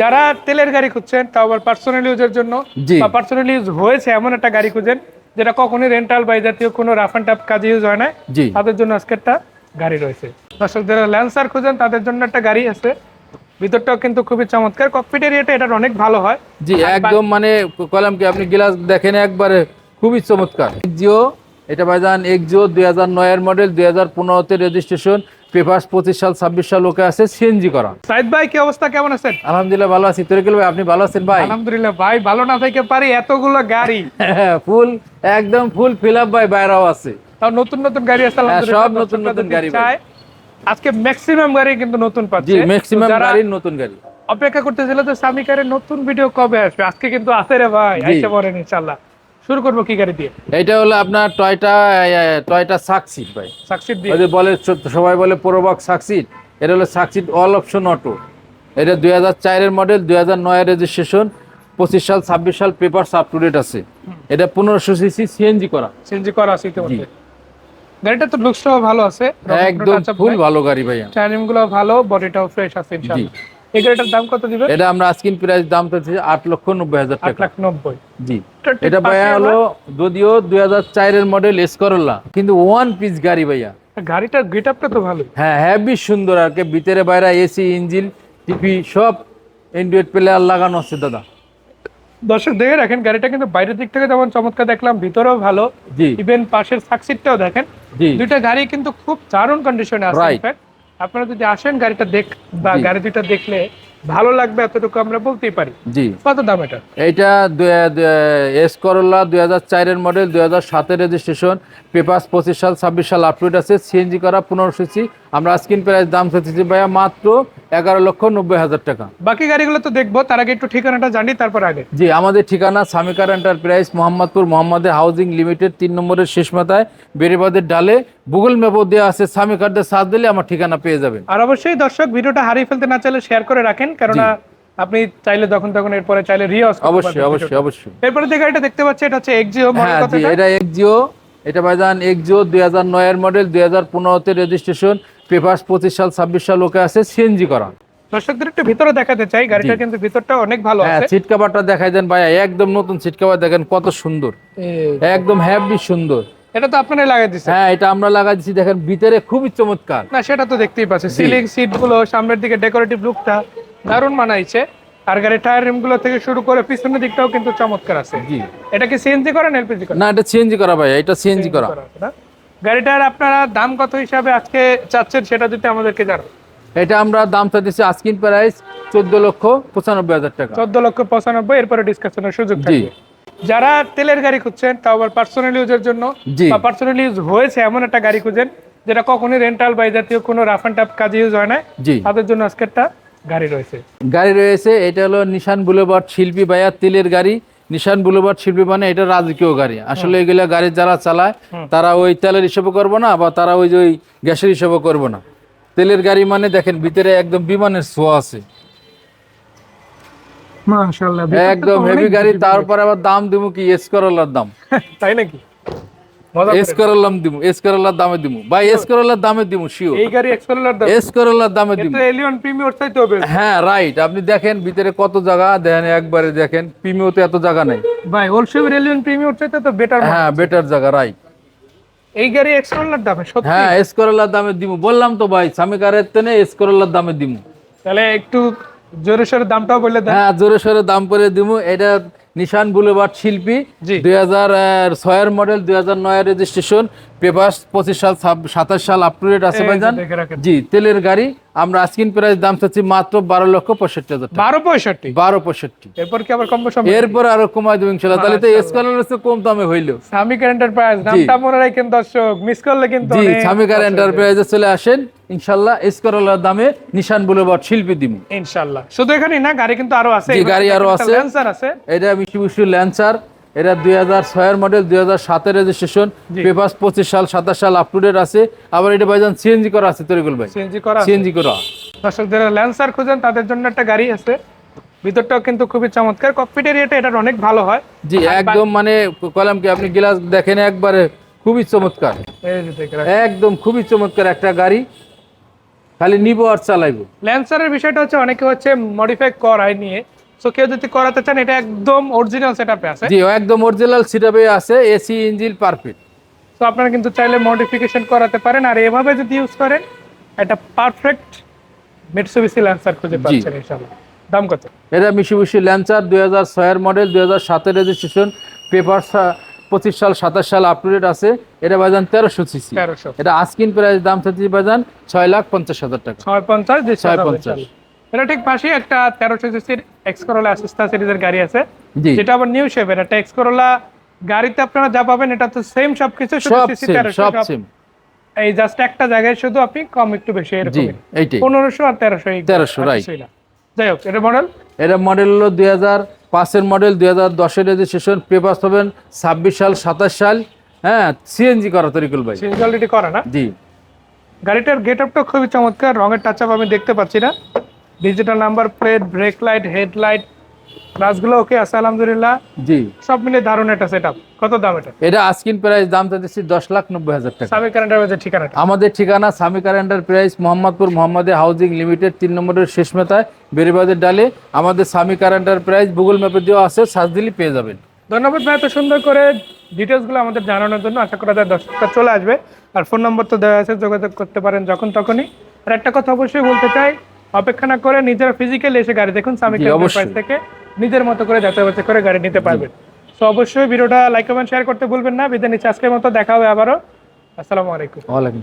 যারা তেলের গাড়ি খুঁজছেন তাও আবার পার্সোনাল ইউজের জন্য বা পার্সোনাল ইউজ হয়েছে এমন একটা গাড়ি খুঁজেন যেটা কখনোই রেন্টাল বা জাতীয় কোনো রাফ অ্যান্ড টাফ কাজে ইউজ হয় না। তাদের জন্য আজকে একটা গাড়ি রয়েছে। দর্শক যারা ল্যান্সার খুঁজেন তাদের জন্য একটা গাড়ি আছে। ভিতরটাও কিন্তু খুবই চমৎকার। ককপিট এরিয়াটা এটার অনেক ভালো হয়। জি একদম মানে কলাম কি আপনি গ্লাস দেখেন একবারে খুবই চমৎকার। জিও এটা ভাইজান এক্সিও দুই হাজার নয়ের মডেল দুই হাজার পনেরোতে রেজিস্ট্রেশন পেপার্স পঁচিশ সাল ছাব্বিশ সাল ওকে আছে সিএনজি করা। সাইদ ভাই কি অবস্থা? কেমন আছেন? আলহামদুলিল্লাহ ভালো আছি। তরিকুল ভাই আপনি ভালো আছেন ভাই? আলহামদুলিল্লাহ ভাই ভালো না থেকে পারি এতগুলো গাড়ি। ফুল একদম ফুল ফিল আপ ভাই বাইরেও আছে। তাও নতুন নতুন গাড়ি আছে হ্যাঁ, সব নতুন নতুন গাড়ি ভাই। আজকে ম্যাক্সিমাম গাড়ি কিন্তু নতুন জি ম্যাক্সিমাম গাড়ির নতুন গাড়ি। অপেক্ষা করতেছিল তো সামিকারের নতুন ভিডিও কবে আসবে? আজকে কিন্তু আছে রে ভাই। আইসে পড়েন ইনশাআল্লাহ। শুরু করব কি গাড়ি দিয়ে? এটা হলো আপনার টয়টা টয়টা সাকসিড ভাই। সাকসিদ দিয়ে। ওই বলে সবাই বলে প্রোবক সাকসিড এটা হলো সাকসিড অল অপশন অটো এটা দুই হাজার চারের মডেল দুই হাজার নয়ের রেজিস্ট্রেশন পঁচিশ সাল ছাব্বিশ সাল পেপার আপ টু ডেট আছে। এটা পনেরোশো সিসি সিএনজি করা। সিএনজি করা আছে ইতিমধ্যে। গাড়িটা তো লুকসটাও ভালো আছে। একদম ফুল ভালো গাড়ি ভাইয়া টাইমিংগুলো ভালো বডিটাও ফ্রেশ আছে ইনশাআল্লাহ। এই গাড়িটার দাম কত দিবেন এটা আমরা প্রাইস দাম পেয়েছি আট লক্ষ নব্বই হাজার টাকা। লাখ নব্বই। জি। এটা ভাইয়া হলো যদিও দুই হাজার চারের মডেল এসকরোলা কিন্তু ওয়ান পিস গাড়ি ভাইয়া। গাড়িটার গেট আপটা তো ভালো হ্যাঁ হ্যাভি সুন্দর আর কি। ভিতরে বাইরে এসি ইঞ্জিন টিভি সব অ্যান্ড্রয়েড প্লেয়ার লাগানো আছে দাদা। দর্শক দেখে রাখেন গাড়িটা কিন্তু বাইরের দিক থেকে যেমন চমৎকার দেখলাম ভিতরেও ভালো। জি। ইভেন পাশের সাকসিটটাও দেখেন। দুইটা গাড়ি কিন্তু খুব দারুণ কন্ডিশনে আছে. ইনফ্যাক্ট আপনারা যদি আসেন গাড়িটা দেখ বা। গাড়ি দুইটা দেখলে ভালো লাগবে এতটুকু আমরা বলতেই পারি। জি। কত দাম এটা? এইটা এস করোলা দুই হাজার চারের মডেল দুই হাজার সাতের রেজিস্ট্রেশন পেপার্স পঁচিশ সাল ছাব্বিশ সাল আপডেট আছে সিএনজি করা পনেরো সিসি আমরা স্ক্রিন প্রাইস দাম চাচ্ছি ভাইয়া মাত্র এগারো লক্ষ নব্বই হাজার টাকা। বাকি গাড়িগুলো তো দেখব তার আগে একটু ঠিকানাটা জানি তারপর আগে। জি আমাদের ঠিকানা সামিকার এন্টারপ্রাইজ মোহাম্মদপুর মোহাম্মদের হাউজিং লিমিটেড তিন নম্বরের শেষ মাথায় বেরিবাদের ডালে গুগল ম্যাপও দেওয়া আছে সামিকারদের সাথ দিলে আমার ঠিকানা পেয়ে যাবেন। আর অবশ্যই দর্শক ভিডিওটা হারিয়ে ফেলতে না চাইলে শেয়ার করে রাখেন কেননা আপনি চাইলে তখন তখন এরপরে চাইলে রিওয়াজ অবশ্যই অবশ্যই অবশ্যই। এরপরে যে গাড়িটা দেখতে পাচ্ছি এটা হচ্ছে এক্সিও মডেল হ্যাঁ এটা এক্সিও এটা ভাইজান এক্সিও দুই হাজার নয়ের মডেল দুই হাজার পনেরোতে রেজিস্ট্রেশন পেপার্স পঁচিশ সাল ছাব্বিশ সাল ওকে আছে সিএনজি করা। দর্শকদের একটু ভিতরে দেখাতে চাই গাড়িটা কিন্তু ভিতরটা অনেক ভালো হ্যাঁ আছে। সিট কাভারটা দেখাই দেন ভাইয়া একদম নতুন সিট কাভার দেখেন কত সুন্দর। একদম হ্যাভি সুন্দর। এটা তো আপনারাই লাগাই দিচ্ছেন হ্যাঁ এটা আমরা লাগাই দিচ্ছি দেখেন ভিতরে খুবই চমৎকার। না সেটা তো দেখতেই পাচ্ছি সিলিং সিটগুলো সামনের দিকে ডেকোরেটিভ লুকটা দারুণ মানাইছে। আর গাড়ির টায়ার রিমগুলো থেকে শুরু করে পিছনের দিকটাও কিন্তু চমৎকার আছে। জি। এটা কি সিএনজি করেন এলপিজি করেন? না এটা সিএনজি করা ভাইয়া এটা সিএনজি করা। করা গাড়িটার আপনারা দাম কত হিসাবে আজকে চাচ্ছেন সেটা যদি আমাদেরকে জানান। এটা আমরা দাম চাইতেছি আস্কিন প্রাইস চোদ্দ লক্ষ পঁচানব্বই হাজার টাকা। চোদ্দ লক্ষ পঁচানব্বই এরপরে ডিসকাশনের সুযোগ থাকবে। যারা তেলের গাড়ি খুঁজছেন তাও আবার পার্সোনাল ইউজের জন্য বা পার্সোনাল ইউজ হয়েছে এমন একটা গাড়ি খুঁজেন যেটা কখনোই রেন্টাল বা জাতীয় কোনো রাফ অ্যান্ড টাফ কাজে ইউজ হয় না। তাদের জন্য আজকে একটা গাড়ি রয়েছে। গাড়ি রয়েছে এটা হলো নিশান বুলেভার্ড শিল্পী ভাইয়া তেলের গাড়ি। নিশান বুলেভার্ড শিল্পী মানে এটা রাজকীয় গাড়ি। আসলে এগুলো গাড়ি যারা চালায় তারা ওই তেলের হিসাবে করব না বা তারা ওই যে ওই গ্যাসের হিসেবে করব না। তেলের গাড়ি মানে দেখেন ভিতরে একদম বিমানের ছোঁয়া আছে। মাশাআল্লাহ একদম হেভি গাড়ি তারপর আবার দাম দিব কি? এস করলার দাম। তাই নাকি? এস করলাম দিব এস করলার দামে ভাই এস করলার দামে দিব শিও এই গাড়ি এক্সপ্লোরার দাম। এস করলার দামে দিব এটা এলিয়ন প্রিমিয়ার চাইতে হবে। হ্যাঁ রাইট আপনি দেখেন ভিতরে কত জায়গা দেখেন একবারে দেখেন প্রিমিওতে এত জায়গা নাই। ভাই ওলসেভের এলিয়ন প্রিমিয়ার চাইতে তো বেটার হ্যাঁ বেটার জায়গা রাইট এই গাড়ি এক্সপ্লোরার দামে সত্যি? হ্যাঁ এস করলার দামে দিব বললাম তো ভাই সামিকারের তেনে এস করলার দামে দিব তাহলে একটু জোরে সোরে দামটাও বলে দেন। হ্যাঁ জোরেশ্বরের দাম করে দিমু। এটা নিশান বুলেভার্ড শিল্পী। দুই হাজার ছয়ের মডেল দুই হাজার নয় রেজিস্ট্রেশন পেপার পঁচিশ সাল সাতাশ সাল আপ টু ডেট আছে ভাইজান? জি তেলের গাড়ি আমরা আজকিন প্রাইস দাম চাচ্ছি মাত্র বারো লক্ষ পঁয়ষট্টি হাজার বারো পঁয়ষট্টি? বারো পঁয়ষট্টি। এরপর কি আবার কম এরপর আরও কমাই দেবো ইনশাল্লাহ। তাহলে তো এস কালার কম দামে হইল। সামিক এন্টারপ্রাইজ নামটা মনে রাখেন দর্শক মিস করলে কিন্তু জি অনেক সামিকার এন্টারপ্রাইজে চলে আসেন। ইনশাল্লাহ এসকরলার দামে নিশান বুলেভার্ড শিল্পী দিব। ইনশাআল্লাহ শুধু এখানেই না গাড়ি কিন্তু আরও আছে। গাড়ি আরও আছে। ল্যান্সার আছে। এটা মিশুবিশু ল্যান্সার এটা দুই হাজার ছয়ের মডেল দুই হাজার সাতের রেজিস্ট্রেশন পেপার পঁচিশ সাল সাতাশ সাল আপ টু ডেট আছে। আবার এটা ভাইজান সিএনজি করা আছে তরিকুল ভাই। সিএনজি করা আছে। সিএনজি করা। দর্শক যারা ল্যান্সার খুঁজেন তাদের জন্য একটা গাড়ি আছে। ভিতরটাও কিন্তু খুবই চমৎকার। ককপিট এরিয়াটা এটার অনেক ভালো হয়। জি একদম মানে কলাম কি আপনি গ্লাস দেখেন একবারে খুবই চমৎকার। একদম খুবই চমৎকার একটা গাড়ি। খালি নিবো আর চালাইবো। ল্যান্সারের বিষয়টা হচ্ছে অনেকে হচ্ছে মডিফাই করায় নিয়ে সো কেউ যদি করাতে চান এটা একদম অরিজিনাল সেটআপে আছে। জি একদম অরিজিনাল সিটাপে আছে এসি ইঞ্জিন পারফেক্ট। তো আপনারা কিন্তু চাইলে মডিফিকেশন করাতে পারেন আর এভাবে যদি ইউজ করেন একটা পারফেক্ট মিটসুবিসি ল্যান্সার খুঁজে পাচ্ছেন ইনশাআল্লাহ। দাম কত? এটা ল্যান্সার দুই হাজার ছয়ের মডেল দুই হাজার সাতের রেজিস্ট্রেশন পেপার পঁচিশ সাল সাতাশ সাল আপ টু ডেট আছে। এটা বাজান তেরোশো সিসি এটা আস্কিন প্রাইস দাম থাকছে বাজান ছয় লাখ পঞ্চাশ হাজার টাকা। ছয় পঞ্চাশ ছয় পঞ্চাশ। এটা ঠিক পাশেই একটা তেরোশো সিসির এক্স করোলা অ্যাসিস্টা সিরিজের গাড়ি আছে। যেটা আবার নিউ শেপের একটা এক্স করোলা গাড়িতে আপনারা যা পাবেন এটা তো সেম সবকিছু তেরোশো এই জাস্ট একটা জায়গায় শুধু আপনি কম একটু বেশি এরকম পনেরোশো আর তেরোশো 1300, right. যাই হোক এটা মডেল এটা মডেল হলো দুই হাজার পাঁচের মডেল দুই হাজার দশের রেজিস্ট্রেশন পেপার পাবেন ছাব্বিশ সাল সাতাশ সাল হ্যাঁ সিএনজি করা তরিকুল ভাই। সিঙ্গেলিটি করে না? জি। গাড়িটার গেট আপটা খুবই চমৎকার রঙের টাচ আপ আমি দেখতে পাচ্ছি না। Digital number plate brake light headlight গ্লাসগুলো ওকে আছে আলহামদুলিল্লাহ। জি। সব মিলে দারুণ একটা সেট কত দাম এটা? এটা আস্কিন প্রাইস দাম চাইতেছি দশ লাখ নব্বই হাজার টাকা। কারেন্টের মধ্যে ঠিকানাটা। আমাদের ঠিকানা স্বামী কারেন্টার প্রাইস মোহাম্মদপুর মোহাম্মদে হাউজিং লিমিটেড তিন নম্বরের শেষ মেতায় বেরিবাদের ডালে। আমাদের স্বামী কারেন্টার প্রাইস গুগল ম্যাপে দেওয়া আছে সার্চ দিলে পেয়ে যাবেন। ধন্যবাদ ভাই এত সুন্দর করে ডিটেলসগুলো আমাদের জানানোর জন্য। আশা করা যায় দর্শকরা চলে আসবে। আর ফোন নম্বর তো দেওয়া আছে যোগাযোগ করতে পারেন যখন তখনই। আর একটা কথা অবশ্যই বলতে চাই অপেক্ষা না করে নিজের ফিজিক্যালি এসে গাড়ি দেখুন সামিক থেকে নিজের মতো করে যাচাই করে গাড়ি নিতে পারবেন তো অবশ্যই ভিডিওটা লাইক কমেন্ট শেয়ার করতে ভুলবেন না। বিদায় নিচ্ছে আজকের মতো। দেখা হবে আবারও। আসসালামু আলাইকুম। ওয়ালাইকুম